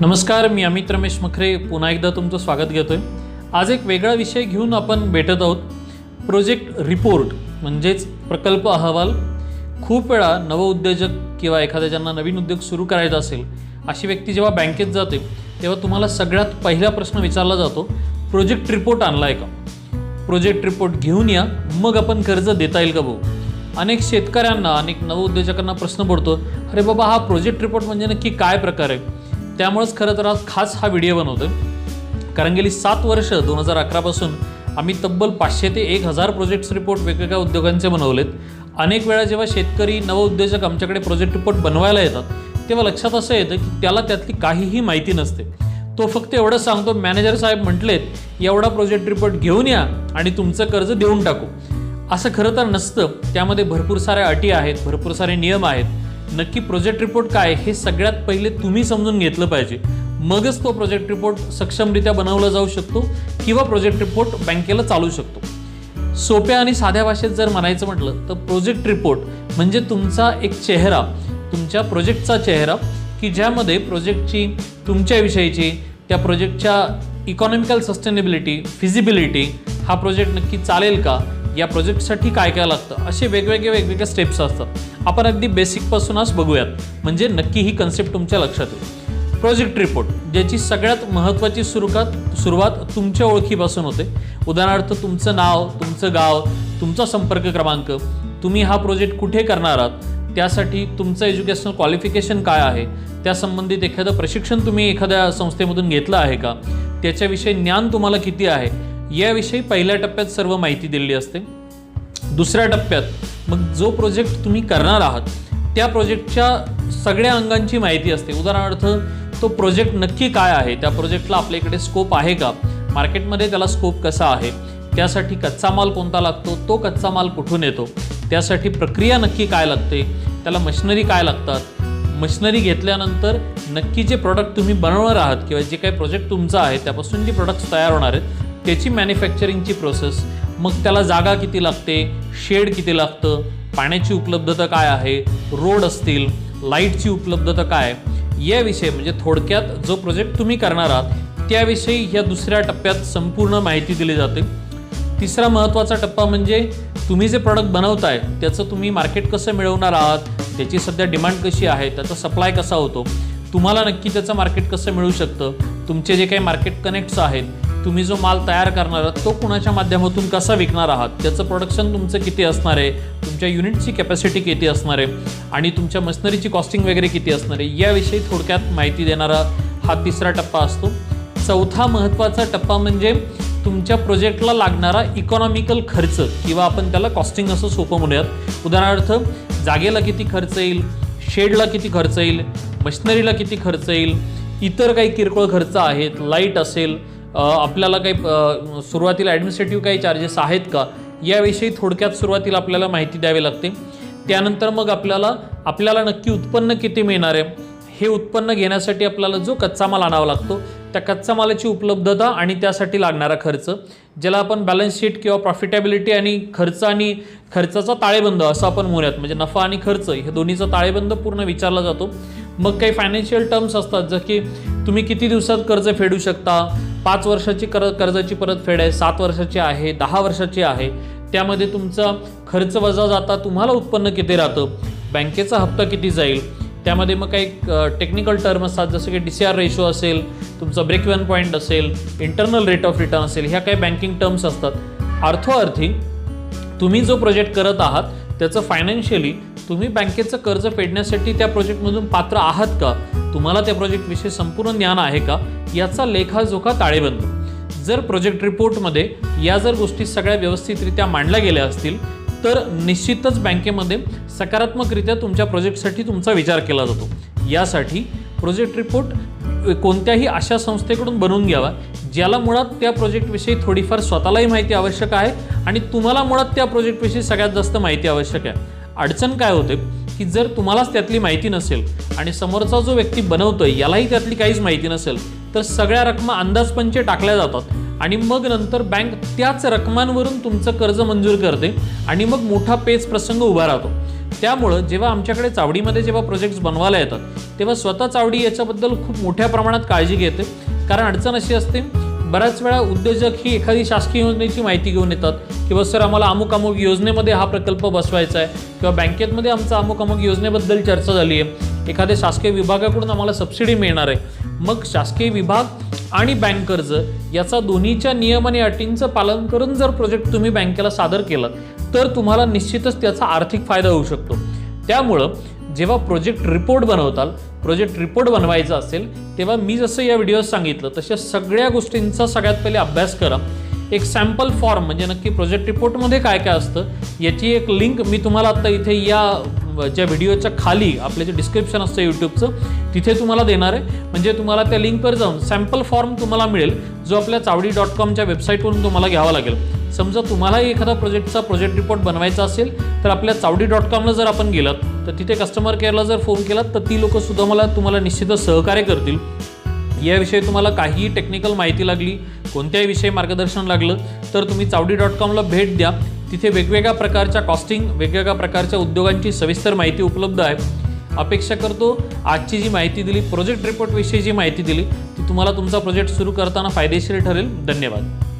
नमस्कार मी अमित रमेश मखरे. पुन्हा एकदा तुमचं स्वागत घेतो आहे आज एक वेगळा विषय घेऊन आपण भेटत आहोत. प्रोजेक्ट रिपोर्ट म्हणजेच प्रकल्प अहवाल. खूप वेळा नवउद्योजक किंवा एखाद्या ज्यांना नवीन उद्योग सुरू करायचा असेल अशी व्यक्ती जेव्हा बँकेत जाते तेव्हा तुम्हाला सगळ्यात पहिला प्रश्न विचारला जातो प्रोजेक्ट रिपोर्ट आणला आहे का? प्रोजेक्ट रिपोर्ट घेऊन या मग आपण कर्ज देता येईल का भाऊ? अनेक शेतकऱ्यांना अनेक नवउद्योजकांना प्रश्न पडतो अरे बाबा हा प्रोजेक्ट रिपोर्ट म्हणजे नक्की काय प्रकार आहे? त्यामुळेच खरं तर आज खास हा व्हिडिओ बनवतोय. कारण गेली सात वर्ष दोन हजार अकरापासून आम्ही तब्बल पाचशे ते एक हजार प्रोजेक्ट्स रिपोर्ट वेगवेगळ्या उद्योगांचे बनवलेत. अनेक वेळा जेव्हा शेतकरी नवउद्योजक आमच्याकडे प्रोजेक्ट रिपोर्ट बनवायला येतात तेव्हा लक्षात असं येतं की त्याला त्यातली काहीही माहिती नसते. तो फक्त एवढं सांगतो मॅनेजर साहेब म्हटलेत एवढा प्रोजेक्ट रिपोर्ट घेऊन या आणि तुमचं कर्ज देऊन टाकू. असं खरं तर नसतं. त्यामध्ये भरपूर साऱ्या अटी आहेत भरपूर सारे नियम आहेत. नक्की प्रोजेक्ट रिपोर्ट काय हे सगळ्यात पहिले तुम्ही समजून घेतलं पाहिजे. मगच तो प्रोजेक्ट रिपोर्ट सक्षमरित्या बनवला जाऊ शकतो किंवा प्रोजेक्ट रिपोर्ट बँकेला चालू शकतो. सोप्या आणि साध्या भाषेत जर म्हणायचं म्हटलं तर प्रोजेक्ट रिपोर्ट म्हणजे तुमचा एक चेहरा तुमच्या प्रोजेक्टचा चेहरा की ज्यामध्ये प्रोजेक्टची तुमच्याविषयीची त्या प्रोजेक्टच्या इकॉनॉमिकल सस्टेनेबिलिटी फिजिबिलिटी हा प्रोजेक्ट नक्की चालेल का? या प्रोजेक्टसाठी काय काय लागतं? असे वेगवेगळे वेगवेगळे स्टेप्स असतात. आपण अगदी बेसिकपासूनच बघूयात. म्हणजे नक्की ही कन्सेप्ट तुमच्या लक्षात येईल. प्रोजेक्ट रिपोर्ट ज्याची सगळ्यात महत्त्वाची सुरुवात सुरुवात तुमच्या ओळखीपासून होते. उदाहरणार्थ तुमचं नाव तुमचं गाव तुमचा संपर्क क्रमांक तुम्ही हा प्रोजेक्ट कुठे करणार आहात? त्यासाठी तुमचं एज्युकेशनल क्वालिफिकेशन काय आहे? त्या संबंधित एखादं प्रशिक्षण तुम्ही एखाद्या संस्थेमधून घेतलं आहे का? त्याच्याविषयी ज्ञान तुम्हाला किती आहे? याविषयी पहिल्या टप्प्यात सर्व माहिती दिलेली असते. दुसऱ्या टप्प्यात मग जो प्रोजेक्ट तुम्ही करणार आहात त्या प्रोजेक्टच्या सगळ्या अंगांची माहिती असते. उदाहरणार्थ तो प्रोजेक्ट नक्की काय आहे? त्या प्रोजेक्टला आपल्या इकडे स्कोप आहे का? मार्केटमध्ये त्याला स्कोप कसा आहे? त्यासाठी कच्चा माल कोणता लागतो? तो कच्चा माल कुठून येतो? त्यासाठी प्रक्रिया नक्की काय लागते? त्याला मशिनरी काय लागतात? मशिनरी घेतल्यानंतर नक्की जे प्रॉडक्ट तुम्ही बनवणार आहात किंवा जे काही प्रोजेक्ट तुमचा आहे त्यापासून जे प्रोडक्ट्स तयार होणार आहेत. त्याची मॅन्युफॅक्चरिंगची प्रोसेस मग त्याला जागा किती लागते शेड किती लागतं पाण्याची उपलब्धता काय आहे रोड असतील लाईटची उपलब्धता काय याविषयी म्हणजे थोडक्यात जो प्रोजेक्ट तुम्ही करणार आहात त्याविषयी ह्या दुसऱ्या टप्प्यात संपूर्ण माहिती दिली जाते. तिसरा महत्त्वाचा टप्पा म्हणजे तुम्ही जे प्रॉडक्ट बनवताय त्याचं तुम्ही मार्केट कसं मिळवणार आहात त्याची सध्या डिमांड कशी आहे त्याचा सप्लाय कसा होतो तुम्हाला नक्की त्याचं मार्केट कसं मिळू शकतं तुमचे जे काही मार्केट कनेक्ट्स आहेत तुम्ही जो माल तयार करणार आहात तो कुणाच्या माध्यमातून कसा विकणार आहात त्याचं प्रोडक्शन तुमचं किती असणार आहे तुमच्या युनिटची कॅपॅसिटी किती असणार आहे आणि तुमच्या मशिनरीची कॉस्टिंग वगैरे किती असणार आहे याविषयी थोडक्यात माहिती देणारा हा तिसरा टप्पा असतो. चौथा महत्त्वाचा टप्पा म्हणजे तुमच्या प्रोजेक्टला लागणारा इकॉनॉमिकल खर्च किंवा आपण त्याला कॉस्टिंग असं सोपं म्हणूयात. उदाहरणार्थ जागेला किती खर्च येईल शेडला किती खर्च येईल मशिनरीला किती खर्च येईल इतर काही किरकोळ खर्च आहेत लाइट असेल आपल्याला काही सुरुवातीला ॲडमिनिस्ट्रेटिव्ह काही चार्जेस आहेत का? याविषयी थोडक्यात सुरुवातीला आपल्याला माहिती द्यावी लागते. त्यानंतर मग आपल्याला आपल्याला नक्की उत्पन्न किती मिळणार आहे? हे उत्पन्न घेण्यासाठी आपल्याला जो कच्चा माल आणावा लागतो त्या कच्चा मालाची उपलब्धता आणि त्यासाठी लागणारा खर्च ज्याला आपण बॅलन्स शीट किंवा प्रॉफिटेबिलिटी आणि खर्च आणि खर्चाचा ताळेबंद असं आपण म्हणूयात. म्हणजे नफा आणि खर्च हे दोन्हीचा ताळेबंद पूर्ण विचारला जातो. मग काही फायनान्शियल टर्म्स असतात जसं की तुम्ही किती दिवसात कर्ज फेडू शकता? पाच वर्षाची कर कर्जाची परतफेड आहे सात वर्षाची आहे दहा वर्षाची आहे. त्यामध्ये तुमचा खर्च वजा जाता तुम्हाला उत्पन्न किती राहतं? बँकेचा हप्ता किती जाईल? त्यामध्ये मग काही टेक्निकल टर्म असतात जसं की डी सी आर रेशो असेल तुमचा ब्रेक इवन पॉईंट असेल इंटरनल रेट ऑफ रिटर्न असेल ह्या काही बँकिंग टर्म्स असतात. अर्थोअर्थी तुम्ही जो प्रोजेक्ट करत आहात त्याचं फायनान्शियली तुम्ही बँकेचं कर्ज फेडण्यासाठी त्या प्रोजेक्टमधून पात्र आहात का? तुम्हाला त्या प्रोजेक्टविषयी संपूर्ण ज्ञान आहे का? याचा लेखाजोखा ताळेबंद जर प्रोजेक्ट रिपोर्टमध्ये या जर गोष्टी सगळ्या व्यवस्थितरित्या मांडल्या गेल्या असतील तर निश्चितच बँकेमध्ये सकारात्मकरित्या तुमच्या प्रोजेक्टसाठी तुमचा विचार केला जातो. यासाठी प्रोजेक्ट रिपोर्ट कोणत्याही अशा संस्थेकडून बनवून घ्यावा ज्याला मुळात त्या प्रोजेक्टविषयी थोडीफार स्वतःलाही माहिती आवश्यक आहे आणि तुम्हाला मुळात त्या प्रोजेक्टविषयी सगळ्यात जास्त माहिती आवश्यक आहे. अडचण काय होते? की जर तुम्हालाच त्यातली माहिती नसेल आणि समोरचा जो व्यक्ती बनवतोय यालाही त्यातली काहीच माहिती नसेल तर सगळ्या रकमा अंदाजपंचे टाकल्या जातात. आणि मग नंतर बँक त्याच रकमांवरून तुमचं कर्ज मंजूर करते आणि मग मोठा पेच प्रसंग उभा राहतो. त्यामुळं जेव्हा आमच्याकडे चावडीमध्ये जेव्हा प्रोजेक्ट्स बनवायला येतात तेव्हा स्वतः चावडी याच्याबद्दल खूप मोठ्या प्रमाणात काळजी घेते. कारण अडचण अशी असते बऱ्याच वेळा उद्योजक ही एखादी शासकीय योजनेची माहिती घेऊन येतात किंवा सर आम्हाला अमुक अमुक योजनेमध्ये हा प्रकल्प बसवायचा आहे किंवा बँकेतमध्ये आमचा अमुक अमुक योजनेबद्दल चर्चा झाली आहे. एखाद्या शासकीय विभागाकडून आम्हाला सबसिडी मिळणार आहे. मग शासकीय विभाग आणि बँक कर्ज याचा दोन्हीच्या नियम आणि अटींचं पालन करून जर प्रोजेक्ट तुम्ही बँकेला सादर केलात तर तुम्हाला निश्चितच त्याचा आर्थिक फायदा होऊ शकतो. त्यामुळं जेव्हा प्रोजेक्ट रिपोर्ट बनवताल प्रोजेक्ट रिपोर्ट बनवायचा असेल तेव्हा मी जसं या व्हिडिओत सांगितलं तशा सगळ्या गोष्टींचा सगळ्यात पहिले अभ्यास करा. एक सॅम्पल फॉर्म म्हणजे नक्की प्रोजेक्ट रिपोर्टमध्ये काय काय असतं याची एक लिंक मी तुम्हाला आत्ता इथे या ज्या व्हिडिओच्या खाली आपलं जे डिस्क्रिप्शन असतं यूट्यूबचं तिथे तुम्हाला देणार आहे. म्हणजे तुम्हाला त्या लिंकवर जाऊन सॅम्पल फॉर्म तुम्हाला मिळेल जो आपल्या चावडी डॉट कॉमच्या वेबसाईटवरून तुम्हाला घ्यावा लागेल. समजा तुम्हालाही एखादा प्रोजेक्टचा प्रोजेक्ट रिपोर्ट बनवायचा असेल तर आपल्या चावडी डॉट कॉमला जर आपण गेलात तर तिथे कस्टमर केअरला जर फोन केलात तर ती लोकंसुद्धा मला तुम्हाला निश्चितच सहकार्य करतील. याविषयी तुम्हाला काहीही टेक्निकल माहिती लागली कोणत्याही विषयी मार्गदर्शन लागलं तर तुम्ही चावडी डॉट कॉमला भेट द्या. तिथे वेगवेगळ्या प्रकारच्या कॉस्टिंग वेगवेगळ्या प्रकारच्या उद्योगांची सविस्तर माहिती उपलब्ध आहे. अपेक्षा करतो आजची जी माहिती दिली प्रोजेक्ट रिपोर्टविषयी जी माहिती दिली ती तुम्हाला तुमचा प्रोजेक्ट सुरू करताना फायदेशीर ठरेल. धन्यवाद.